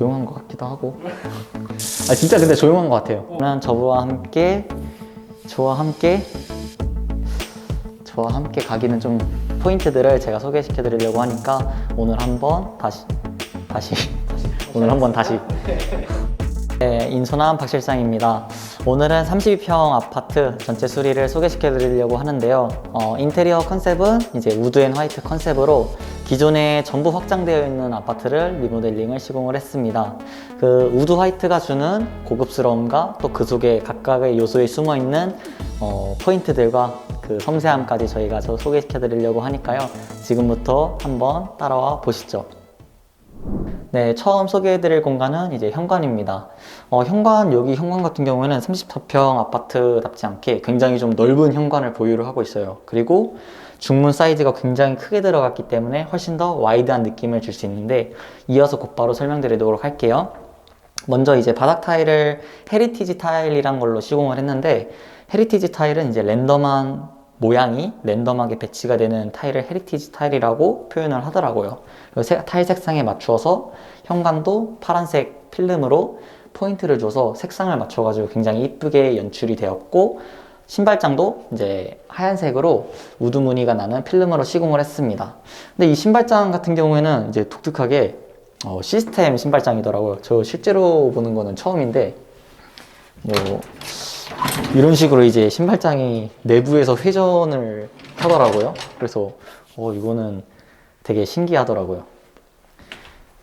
조용한 것 같기도 하고. 아 진짜 근데 조용한 것 같아요. 저는 저와 함께 저와 함께 저와 함께 가기는 좀 포인트들을 제가 소개시켜 드리려고 하니까 오늘 한번 다시 다시 오늘 한번 다시 네, 인소남 박 실장입니다. 오늘은 32평 아파트 전체 수리를 소개시켜 드리려고 하는데요. 어, 인테리어 컨셉은 이제 우드 앤 화이트 컨셉으로 기존에 전부 확장되어 있는 아파트를 리모델링을 시공을 했습니다. 그 우드 화이트가 주는 고급스러움과 또 그 속에 각각의 요소에 숨어 있는 어, 포인트들과 그 섬세함까지 저희가 저 소개시켜 드리려고 하니까요. 지금부터 한번 따라와 보시죠. 네, 처음 소개해드릴 공간은 이제 현관입니다. 어, 현관, 여기 현관 같은 경우에는 34평 아파트답지 않게 굉장히 좀 넓은 현관을 보유를 하고 있어요. 그리고 중문 사이즈가 굉장히 크게 들어갔기 때문에 훨씬 더 와이드한 느낌을 줄 수 있는데 이어서 곧바로 설명드리도록 할게요. 먼저 이제 바닥 타일을 헤리티지 타일이란 걸로 시공을 했는데 헤리티지 타일은 이제 랜덤한 모양이 랜덤하게 배치가 되는 타일을 헤리티지 타일이라고 표현을 하더라고요. 그리고 세- 타일 색상에 맞추어서 현관도 파란색 필름으로 포인트를 줘서 색상을 맞춰가지고 굉장히 이쁘게 연출이 되었고 신발장도 이제 하얀색으로 우드 무늬가 나는 필름으로 시공을 했습니다. 근데 이 신발장 같은 경우에는 이제 독특하게 어, 시스템 신발장이더라고요. 저 실제로 보는 거는 처음인데 뭐 이런 식으로 이제 신발장이 내부에서 회전을 하더라고요. 그래서 어 이거는 되게 신기하더라고요.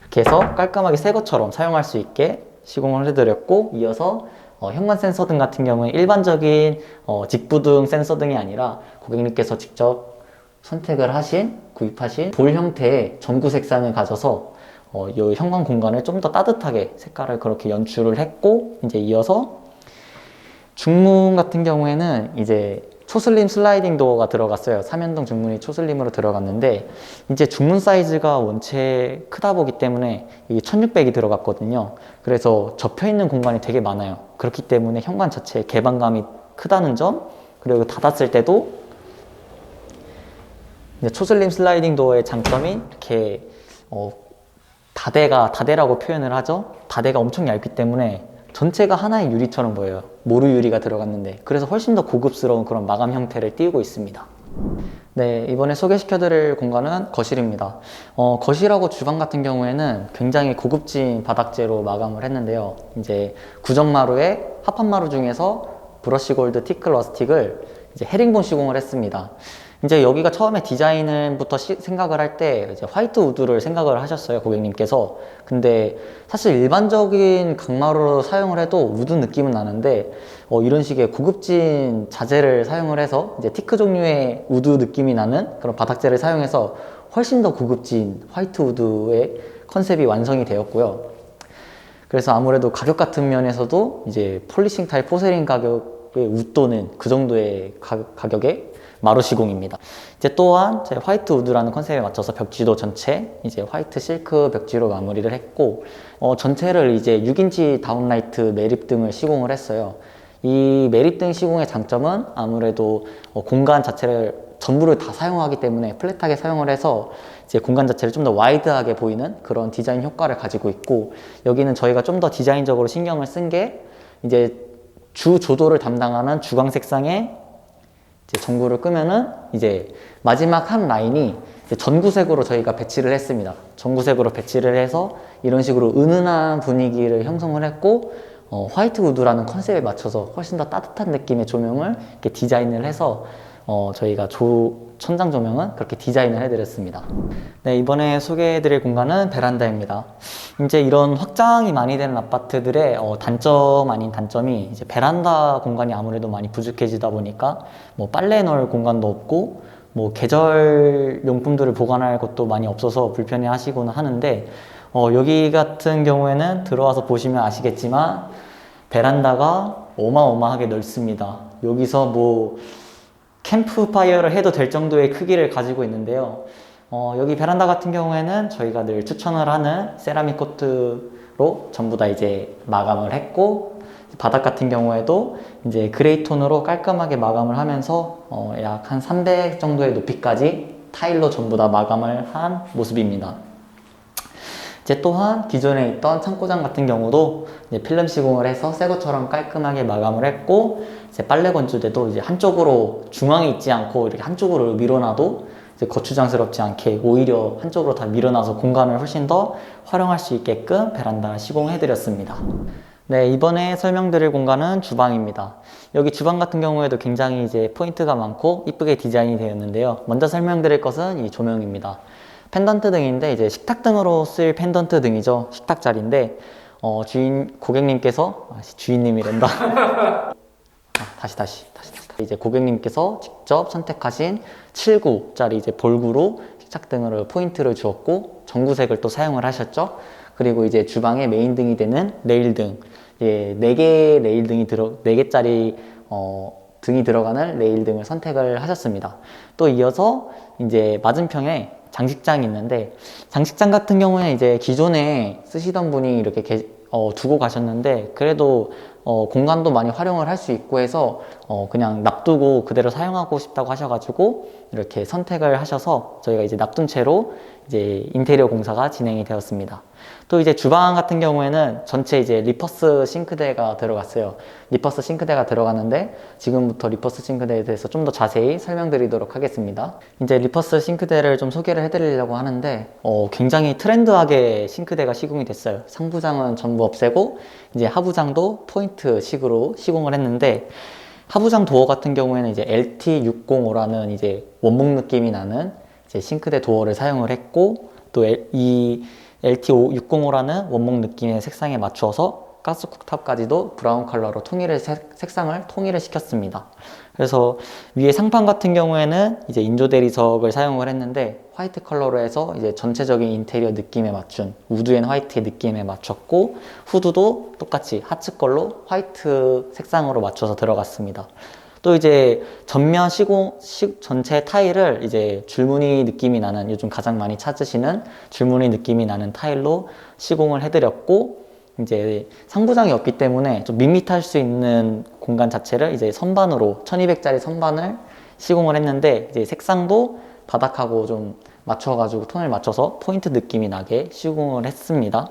이렇게 해서 깔끔하게 새 것처럼 사용할 수 있게 시공을 해드렸고 이어서 어, 현관 센서 등 같은 경우에 일반적인 어, 직부등 센서 등이 아니라 고객님께서 직접 선택을 하신 구입하신 볼 형태의 전구 색상을 가져서 어, 이 현관 공간을 좀 더 따뜻하게 색깔을 그렇게 연출을 했고 이제 이어서 중문 같은 경우에는 이제 초슬림 슬라이딩 도어가 들어갔어요. 삼연동 중문이 초슬림으로 들어갔는데 이제 중문 사이즈가 원체 크다 보기 때문에 이게 1600이 들어갔거든요. 그래서 접혀 있는 공간이 되게 많아요. 그렇기 때문에 현관 자체의 개방감이 크다는 점 그리고 닫았을 때도 초슬림 슬라이딩 도어의 장점이 이렇게 어, 다대가 다대라고 표현을 하죠. 다대가 엄청 얇기 때문에 전체가 하나의 유리처럼 보여요. 모루 유리가 들어갔는데 그래서 훨씬 더 고급스러운 그런 마감 형태를 띄우고 있습니다. 네, 이번에 소개시켜드릴 공간은 거실입니다. 어, 거실하고 주방 같은 경우에는 굉장히 고급진 바닥재로 마감을 했는데요. 이제 구정마루에 합판마루 중에서 브러쉬 골드 티클 러스틱을 이제 헤링본 시공을 했습니다. 이제 여기가 처음에 디자인부터 시- 생각을 할 때 이제 화이트 우드를 생각을 하셨어요 고객님께서. 근데 사실 일반적인 강마루로 사용을 해도 우드 느낌은 나는데 어, 이런 식의 고급진 자재를 사용을 해서 이제 티크 종류의 우드 느낌이 나는 그런 바닥재를 사용해서 훨씬 더 고급진 화이트 우드의 컨셉이 완성이 되었고요. 그래서 아무래도 가격 같은 면에서도 이제 폴리싱 타일 포세린 가격의 웃도는 그 정도의 가, 가격의 마루 시공입니다. 이제 또한 제 화이트 우드라는 컨셉에 맞춰서 벽지도 전체 이제 화이트 실크 벽지로 마무리를 했고 어, 전체를 이제 6인치 다운라이트 매립등을 시공을 했어요. 이 매립등 시공의 장점은 아무래도 어, 공간 자체를 전부를 다 사용하기 때문에 플랫하게 사용을 해서 이제 공간 자체를 좀 더 와이드하게 보이는 그런 디자인 효과를 가지고 있고 여기는 저희가 좀 더 디자인적으로 신경을 쓴 게 이제 주 조도를 담당하는 주광 색상의 이제 전구를 끄면은 이제 마지막 한 라인이 전구색으로 저희가 배치를 했습니다. 전구색으로 배치를 해서 이런 식으로 은은한 분위기를 형성을 했고 어, 화이트 우드라는 컨셉에 맞춰서 훨씬 더 따뜻한 느낌의 조명을 디자인을 해서 어, 저희가 조, 천장 조명은 그렇게 디자인을 해드렸습니다. 네, 이번에 소개해드릴 공간은 베란다입니다. 이제 이런 확장이 많이 되는 아파트들의 어, 단점 아닌 단점이 이제 베란다 공간이 아무래도 많이 부족해지다 보니까 뭐 빨래 넣을 공간도 없고 뭐 계절 용품들을 보관할 곳도 많이 없어서 불편해 하시고는 하는데 어, 여기 같은 경우에는 들어와서 보시면 아시겠지만 베란다가 어마어마하게 넓습니다. 여기서 뭐 캠프파이어를 해도 될 정도의 크기를 가지고 있는데요. 어, 여기 베란다 같은 경우에는 저희가 늘 추천을 하는 세라믹 코트로 전부 다 이제 마감을 했고 바닥 같은 경우에도 이제 그레이 톤으로 깔끔하게 마감을 하면서 어, 약 한 300 정도의 높이까지 타일로 전부 다 마감을 한 모습입니다. 이제 또한 기존에 있던 창고장 같은 경우도 필름 시공을 해서 새 것처럼 깔끔하게 마감을 했고 이제 빨래 건조대도 이제 한쪽으로 중앙에 있지 않고 이렇게 한쪽으로 밀어놔도 이제 거추장스럽지 않게 오히려 한쪽으로 다 밀어놔서 공간을 훨씬 더 활용할 수 있게끔 베란다를 시공해드렸습니다. 네, 이번에 설명드릴 공간은 주방입니다. 여기 주방 같은 경우에도 굉장히 이제 포인트가 많고 이쁘게 디자인이 되었는데요. 먼저 설명드릴 것은 이 조명입니다. 펜던트 등인데 이제 식탁 등으로 쓸 펜던트 등이죠. 식탁 자리인데 어, 주인 고객님께서 아, 주인님이란다. 아, 다시 다시 다시 다시 이제 고객님께서 직접 선택하신 7구짜리 이제 볼구로 식탁 등으로 포인트를 주었고 전구색을 또 사용을 하셨죠. 그리고 이제 주방의 메인 등이 되는 레일 등, 예, 4개 레일 등이 들어 4개짜리 어, 등이 들어가는 레일 등을 선택을 하셨습니다. 또 이어서 이제 맞은편에 장식장이 있는데 장식장 같은 경우에 이제 기존에 쓰시던 분이 이렇게 개- 어, 두고 가셨는데 그래도 어, 공간도 많이 활용을 할 수 있고 해서 어, 그냥 놔두고 그대로 사용하고 싶다고 하셔가지고 이렇게 선택을 하셔서 저희가 이제 놔둔 채로 이제 인테리어 공사가 진행이 되었습니다. 또 이제 주방 같은 경우에는 전체 이제 리퍼스 싱크대가 들어갔어요. 리퍼스 싱크대가 들어갔는데 지금부터 리퍼스 싱크대에 대해서 좀 더 자세히 설명드리도록 하겠습니다. 이제 리퍼스 싱크대를 좀 소개를 해드리려고 하는데 어, 굉장히 트렌드하게 싱크대가 시공이 됐어요. 상부장은 전부 없애고 이제 하부장도 포인트 식으로 시공을 했는데 하부장 도어 같은 경우에는 이제 LT605라는 이제 원목 느낌이 나는 이제 싱크대 도어를 사용을 했고 또 이 LT605라는 원목 느낌의 색상에 맞추어서 가스 쿡탑까지도 브라운 컬러로 통일을 색- 색상을 통일을 시켰습니다. 그래서 위에 상판 같은 경우에는 이제 인조 대리석을 사용을 했는데 화이트 컬러로 해서 이제 전체적인 인테리어 느낌에 맞춘 우드 앤 화이트의 느낌에 맞췄고 후드도 똑같이 하츠 걸로 화이트 색상으로 맞춰서 들어갔습니다. 또 이제 전면 시공 시, 전체 타일을 이제 줄무늬 느낌이 나는 요즘 가장 많이 찾으시는 줄무늬 느낌이 나는 타일로 시공을 해드렸고 이제 상부장이 없기 때문에 좀 밋밋할 수 있는 공간 자체를 이제 선반으로 1200짜리 선반을 시공을 했는데 이제 색상도 바닥하고 좀 맞춰가지고 톤을 맞춰서 포인트 느낌이 나게 시공을 했습니다.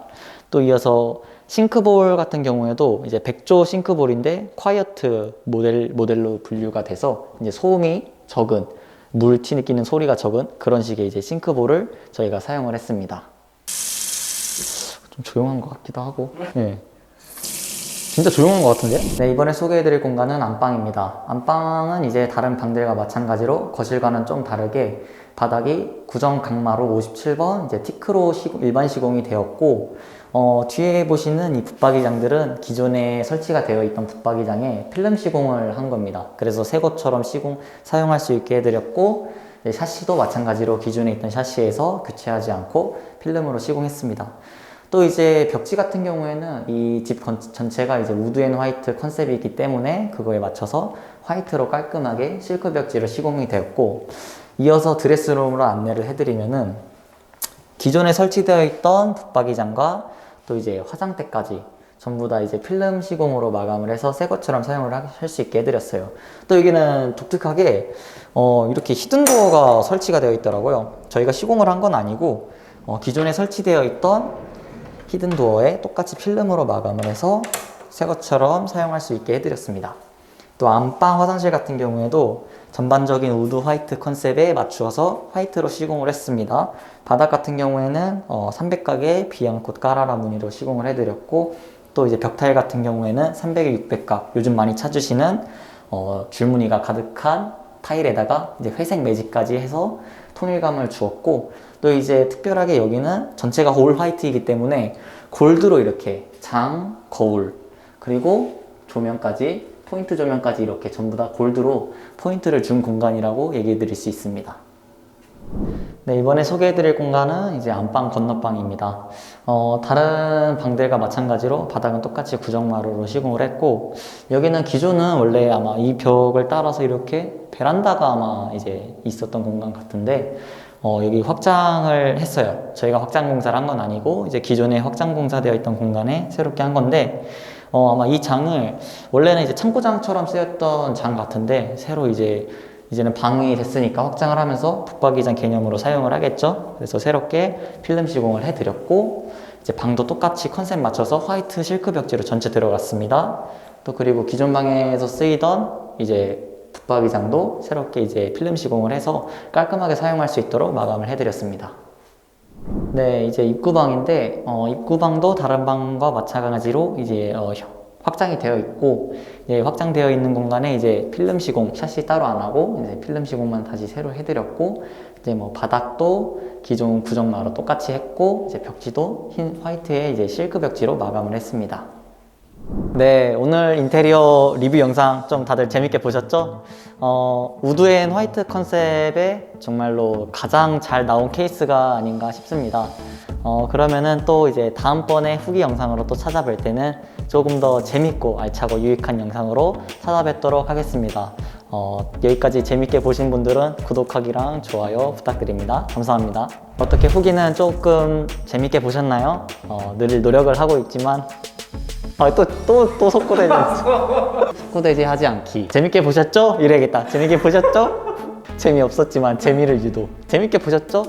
또 이어서 싱크볼 같은 경우에도 이제 백조 싱크볼인데 콰이어트 모델 모델로 분류가 돼서 이제 소음이 적은 물 튀기는 소리가 적은 그런 식의 이제 싱크볼을 저희가 사용을 했습니다. 좀 조용한 것 같기도 하고. 예. 진짜 조용한 것 같은데? 네, 이번에 소개해드릴 공간은 안방입니다. 안방은 이제 다른 방들과 마찬가지로 거실과는 좀 다르게 바닥이 구정 강마루 57번 이제 티크로 시공- 일반 시공이 되었고 어, 뒤에 보시는 이 붙박이장들은 기존에 설치가 되어 있던 붙박이장에 필름 시공을 한 겁니다. 그래서 새 것처럼 시공 사용할 수 있게 해드렸고 샤시도 마찬가지로 기존에 있던 샤시에서 교체하지 않고 필름으로 시공했습니다. 또 이제 벽지 같은 경우에는 이 집 전체가 이제 우드 앤 화이트 컨셉이 있기 때문에 그거에 맞춰서 화이트로 깔끔하게 실크 벽지로 시공이 되었고 이어서 드레스룸으로 안내를 해드리면은 기존에 설치되어 있던 붙박이장과 또 이제 화장대까지 전부 다 이제 필름 시공으로 마감을 해서 새 것처럼 사용을 할 수 있게 해드렸어요. 또 여기는 독특하게 어, 이렇게 히든 도어가 설치가 되어 있더라고요. 저희가 시공을 한 건 아니고 어, 기존에 설치되어 있던 히든 도어에 똑같이 필름으로 마감을 해서 새 것처럼 사용할 수 있게 해드렸습니다. 또 안방 화장실 같은 경우에도 전반적인 우드 화이트 컨셉에 맞추어서 화이트로 시공을 했습니다. 바닥 같은 경우에는 어, 300각의 비앙콧 까라라 무늬로 시공을 해드렸고 또 이제 벽타일 같은 경우에는 300에 600각 요즘 많이 찾으시는 어, 줄무늬가 가득한 타일에다가 이제 회색 매직까지 해서 통일감을 주었고 또 이제 특별하게 여기는 전체가 올 화이트이기 때문에 골드로 이렇게 장, 거울 그리고 조명까지 포인트 조명까지 이렇게 전부 다 골드로 포인트를 준 공간이라고 얘기해 드릴 수 있습니다. 네, 이번에 소개해 드릴 공간은 이제 안방 건너방입니다. 어, 다른 방들과 마찬가지로 바닥은 똑같이 구정마루로 시공을 했고, 여기는 기존은 원래 아마 이 벽을 따라서 이렇게 베란다가 아마 이제 있었던 공간 같은데, 어, 여기 확장을 했어요. 저희가 확장 공사를 한 건 아니고, 이제 기존에 확장 공사되어 있던 공간에 새롭게 한 건데, 어, 아마 이 장을 원래는 이제 창고장처럼 쓰였던 장 같은데 새로 이제 이제는 방이 됐으니까 확장을 하면서 붙박이장 개념으로 사용을 하겠죠. 그래서 새롭게 필름 시공을 해드렸고 이제 방도 똑같이 컨셉 맞춰서 화이트 실크 벽지로 전체 들어갔습니다. 또 그리고 기존 방에서 쓰이던 이제 붙박이장도 새롭게 이제 필름 시공을 해서 깔끔하게 사용할 수 있도록 마감을 해드렸습니다. 네, 이제 입구방인데 어, 입구방도 다른 방과 마찬가지로 이제 어, 혀- 확장이 되어 있고 이제 확장되어 있는 공간에 이제 필름 시공 샷시 따로 안 하고 이제 필름 시공만 다시 새로 해드렸고 이제 뭐 바닥도 기존 구정마로 똑같이 했고 이제 벽지도 흰 화이트에 이제 실크 벽지로 마감을 했습니다. 네, 오늘 인테리어 리뷰 영상 좀 다들 재밌게 보셨죠? 어, 우드 앤 화이트 컨셉의 정말로 가장 잘 나온 케이스가 아닌가 싶습니다. 어, 그러면은 또 이제 다음번에 후기 영상으로 또 찾아뵐 때는 조금 더 재밌고 알차고 유익한 영상으로 찾아뵙도록 하겠습니다. 어, 여기까지 재밌게 보신 분들은 구독하기랑 좋아요 부탁드립니다. 감사합니다. 어떻게 후기는 조금 재밌게 보셨나요? 어, 늘 노력을 하고 있지만 아, 또, 또, 또 속고대지. 속고대지 하지 않기. 재밌게 보셨죠? 이래야겠다. 재밌게 보셨죠? 재미없었지만 재미를 유도. 재밌게 보셨죠?